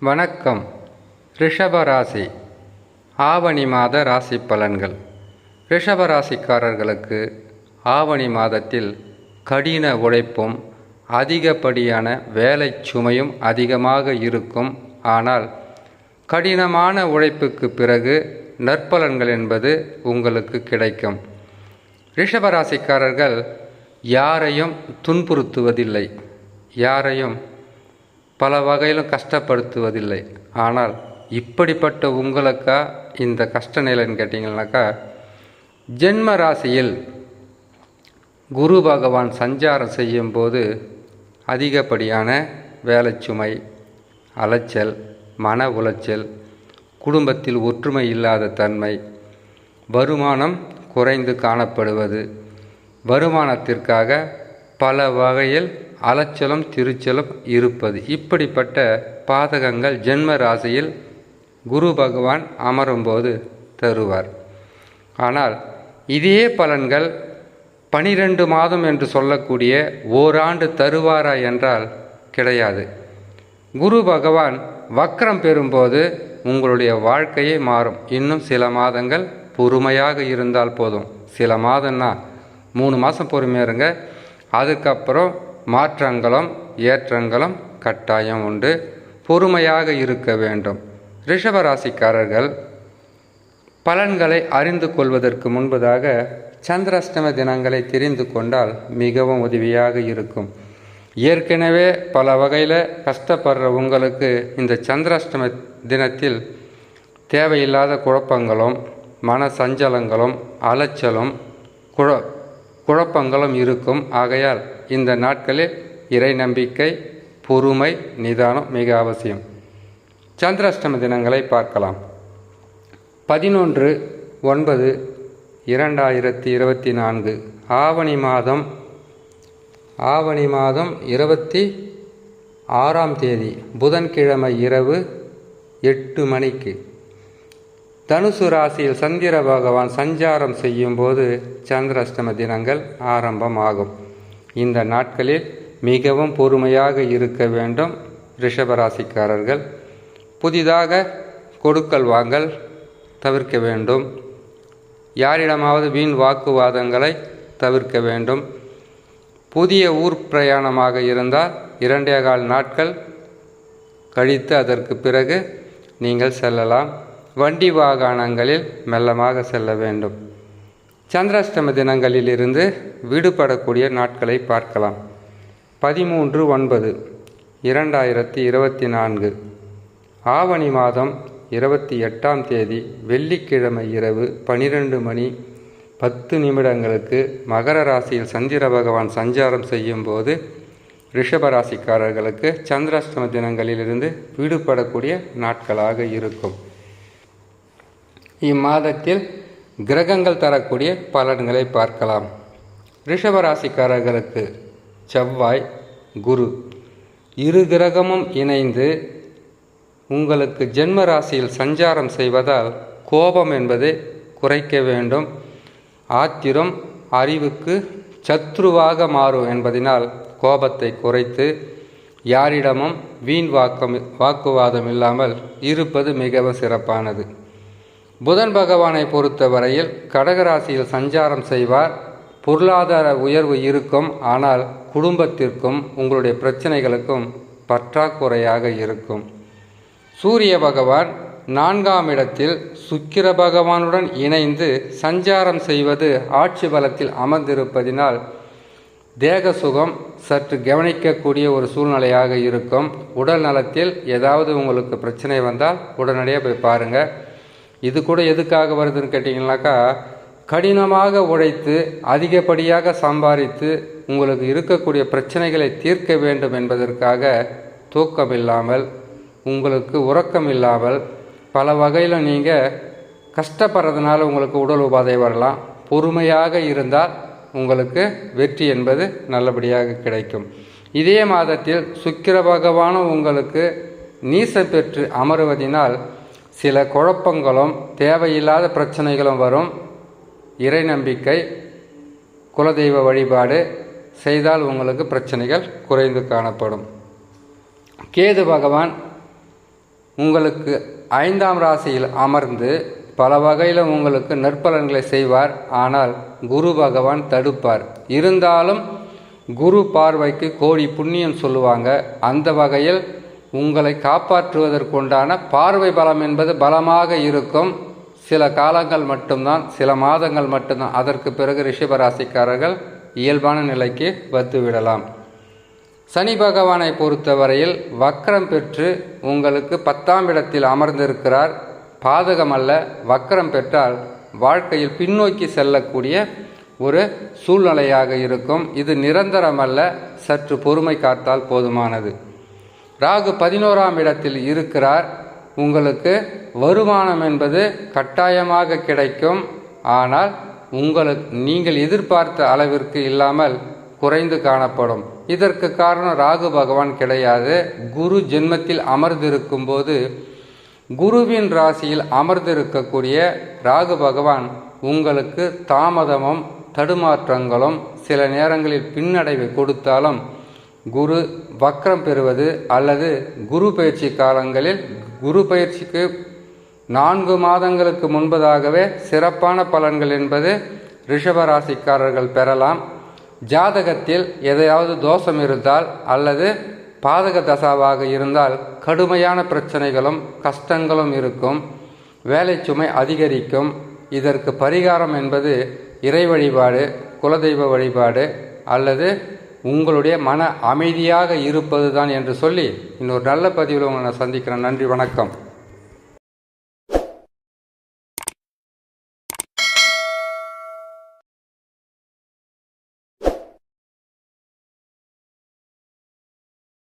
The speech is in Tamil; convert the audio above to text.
வணக்கம். ரிஷபராசி. ஆவணி மாத ராசி பலன்கள். ரிஷபராசிக்காரர்களுக்கு ஆவணி மாதத்தில் கடின உழைப்பும் அதிகப்படியான வேலை சுமையும் அதிகமாக இருக்கும். ஆனால் கடினமான உழைப்புக்கு பிறகு நற்பலன்கள் என்பது உங்களுக்கு கிடைக்கும். ரிஷபராசிக்காரர்கள் யாரையும் துன்புறுத்துவதில்லை. யாரையும் பல வகையிலும் கஷ்டப்படுத்துவதில்லை. ஆனால் இப்படிப்பட்ட உங்களுக்கா இந்த கஷ்ட நிலைன்னு கேட்டிங்கனாக்கா ஜென்ம ராசியில் குரு பகவான் சஞ்சாரம் செய்யும்போது அதிகப்படியான வேலைச்சுமை அலைச்சல் மன உளைச்சல் குடும்பத்தில் ஒற்றுமை இல்லாத தன்மை வருமானம் குறைந்து காணப்படுவது வருமானத்திற்காக பல வகையில் அலச்சலம் திருச்சலும் இருப்பது. இப்படிப்பட்ட பாதகங்கள் ஜென்ம ராசியில் குரு பகவான் அமரும்போது தருவார். ஆனால் இதே பலன்கள் பனிரெண்டு மாதம் என்று சொல்லக்கூடிய ஓராண்டு தருவாரா என்றால் கிடையாது. குரு பகவான் வக்ரம் பெறும்போது உங்களுடைய வாழ்க்கையே மாறும். இன்னும் சில மாதங்கள் பொறுமையாக இருந்தால் போதும். சில மாதம்னா மூணு மாதம் பொறுமையாக இருங்க. அதுக்கப்புறம் மாற்றங்களும் ஏற்றங்களும் கட்டாயம் உண்டு. பொறுமையாக இருக்க வேண்டும். ரிஷபராசிக்காரர்கள் பலன்களை அறிந்து கொள்வதற்கு முன்பதாக சந்திராஷ்டம தினங்களை தெரிந்து கொண்டால் மிகவும் உதவியாக இருக்கும். ஏற்கனவே பல வகையில் கஷ்டப்படுற உங்களுக்கு இந்த சந்திராஷ்டம தினத்தில் தேவையில்லாத குழப்பங்களும் மன சஞ்சலங்களும் அலைச்சலும் குழ குழப்பங்களும் இருக்கும். ஆகையால் இந்த நாட்களில் இறை நம்பிக்கை பொறுமை நிதானம் மிக அவசியம். சந்திராஷ்டம தினங்களை பார்க்கலாம். பதினொன்று ஒன்பது இரண்டாயிரத்தி இருபத்தி நான்கு ஆவணி மாதம் ஆவணி மாதம் இருபத்தி ஆறாம் தேதி புதன்கிழமை இரவு எட்டு மணிக்கு. தனுசு ராசியில் சந்திர பகவான் சஞ்சாரம் செய்யும்போது சந்திராஷ்டம தினங்கள் ஆரம்பமாகும். இந்த நாட்களில் மிகவும் பொறுமையாக இருக்க வேண்டும் ரிஷபராசிக்காரர்கள். புதிதாக கொடுக்கல் வாங்கல் தவிர்க்க வேண்டும். யாரிடமாவது வீண் வாக்குவாதங்களை தவிர்க்க வேண்டும். புதிய ஊர் பிரயாணமாக இருந்தால் இரண்டே கால் நாட்கள் கழித்து அதற்கு பிறகு நீங்கள் செல்லலாம். வண்டி வாகனங்களில் மெல்லமாக செல்ல வேண்டும். சந்திராஷ்டம தினங்களிலிருந்து விடுபடக்கூடிய நாட்களை பார்க்கலாம். பதிமூன்று ஒன்பது இரண்டாயிரத்தி இருபத்தி நான்கு. ஆவணி மாதம் இருபத்தி எட்டாம் தேதி வெள்ளிக்கிழமை இரவு பனிரெண்டு மணி பத்து நிமிடங்களுக்கு மகர ராசியில் சந்திர பகவான் சஞ்சாரம் செய்யும்போது ரிஷபராசிக்காரர்களுக்கு சந்திராஷ்டம தினங்களிலிருந்து விடுபடக்கூடிய நாட்களாக இருக்கும். இம்மாதத்தில் கிரகங்கள் தரக்கூடிய பலன்களை பார்க்கலாம். ரிஷபராசிக்காரர்களுக்கு செவ்வாய் குரு இரு கிரகமும் இணைந்து உங்களுக்கு ஜென்ம ராசியில் சஞ்சாரம் செய்வதால் கோபம் என்பதை குறைக்க வேண்டும். ஆத்திரம் அறிவுக்கு சத்ருவாக மாறும் என்பதனால் கோபத்தை குறைத்து யாரிடமும் வீண் வாக்கம் வாக்குவாதம் இல்லாமல் இருப்பது மிகவும் சிறப்பானது. புதன் பகவானை பொறுத்தவரையில் கடகராசியில் சஞ்சாரம் செய்வார். பொருளாதார உயர்வு இருக்கும். ஆனால் குடும்பத்திற்கும் உங்களுடைய பிரச்சனைகளுக்கும் பற்றாக்குறையாக இருக்கும். சூரிய பகவான் நான்காம் இடத்தில் சுக்கிர பகவானுடன் இணைந்து சஞ்சாரம் செய்வது ஆட்சி பலத்தில் அமர்ந்திருப்பதினால் தேக சுகம் சற்று கவனிக்கக்கூடிய ஒரு சூழ்நிலையாக இருக்கும். உடல் நலத்தில் ஏதாவது உங்களுக்கு பிரச்சனை வந்தால் உடனடியாக போய் பாருங்கள் இது கூட எதுக்காக வருதுன்னு கேட்டிங்கனாக்கா கடினமாக உழைத்து அதிகப்படியாக சம்பாதித்து உங்களுக்கு இருக்கக்கூடிய பிரச்சனைகளை தீர்க்க வேண்டும் என்பதற்காக தூக்கம் இல்லாமல் உங்களுக்கு உறக்கம் இல்லாமல் பல வகையில் நீங்கள் கஷ்டப்படுறதுனால உங்களுக்கு உடல் உபாதை வரலாம். பொறுமையாக இருந்தால் உங்களுக்கு வெற்றி என்பது நல்லபடியாக கிடைக்கும். இதே மாதத்தில் சுக்கிர பகவானும் உங்களுக்கு நீசம் பெற்று அமருவதினால் சில குழப்பங்களும் தேவையில்லாத பிரச்சனைகளும் வரும். இறை நம்பிக்கை குலதெய்வ வழிபாடு செய்தால் உங்களுக்கு பிரச்சனைகள் குறைந்து காணப்படும். கேது பகவான் உங்களுக்கு ஐந்தாம் ராசியில் அமர்ந்து பல வகையில் உங்களுக்கு நற்பலன்களை செய்வார். ஆனால் குரு பகவான் தடுப்பார். இருந்தாலும் குரு பார்வைக்கு கோடி புண்ணியம் சொல்லுவாங்க. அந்த வகையில் உங்களை காப்பாற்றுவதற்குண்டான பார்வை பலம் என்பது பலமாக இருக்கும். சில காலங்கள் மட்டும்தான் சில மாதங்கள் மட்டும்தான். அதற்கு பிறகு ரிஷபராசிக்காரர்கள் இயல்பான நிலைக்கு வந்துவிடலாம். சனி பகவானை பொறுத்தவரையில் வக்கரம் பெற்று உங்களுக்கு பத்தாம் இடத்தில் அமர்ந்திருக்கிறார். பாதகமல்ல வக்கரம் பெற்றால் வாழ்க்கையில் பின்னோக்கி செல்லக்கூடிய ஒரு சூழ்நிலையாக இருக்கும். இது நிரந்தரமல்ல சற்று பொறுமை காத்தால் போதுமானது. ராகு பதினோராம் இடத்தில் இருக்கிறார். உங்களுக்கு வருமானம் என்பது கட்டாயமாக கிடைக்கும். ஆனால் உங்களுக்கு நீங்கள் எதிர்பார்த்த அளவிற்கு இல்லாமல் குறைந்து காணப்படும். இதற்கு காரணம் ராகு பகவான் கிடையாது. குரு ஜென்மத்தில் அமர்ந்திருக்கும் போது குருவின் ராசியில் அமர்ந்திருக்கக்கூடிய ராகு பகவான் உங்களுக்கு தாமதமும் தடுமாற்றங்களும் சில நேரங்களில் பின்னடைவை கொடுத்தாலும் குரு வக்ரம் பெறுவது அல்லது குரு பயிற்சி காலங்களில் குரு பயிற்சிக்கு நான்கு மாதங்களுக்கு முன்பதாகவே சிறப்பான பலன்கள் என்பது ரிஷபராசிக்காரர்கள் பெறலாம். ஜாதகத்தில் எதையாவது தோஷம் இருந்தால் அல்லது பாதக தசாவாக இருந்தால் கடுமையான பிரச்சனைகளும் கஷ்டங்களும் இருக்கும். வேலை சுமை அதிகரிக்கும். இதற்கு பரிகாரம் என்பது இறை வழிபாடு குலதெய்வ வழிபாடு அல்லது உங்களுடைய மன அமைதியாக இருப்பது தான் என்று சொல்லி இன்னொரு நல்ல பதிவில் உங்களை நான் சந்திக்கிறேன். நன்றி வணக்கம்.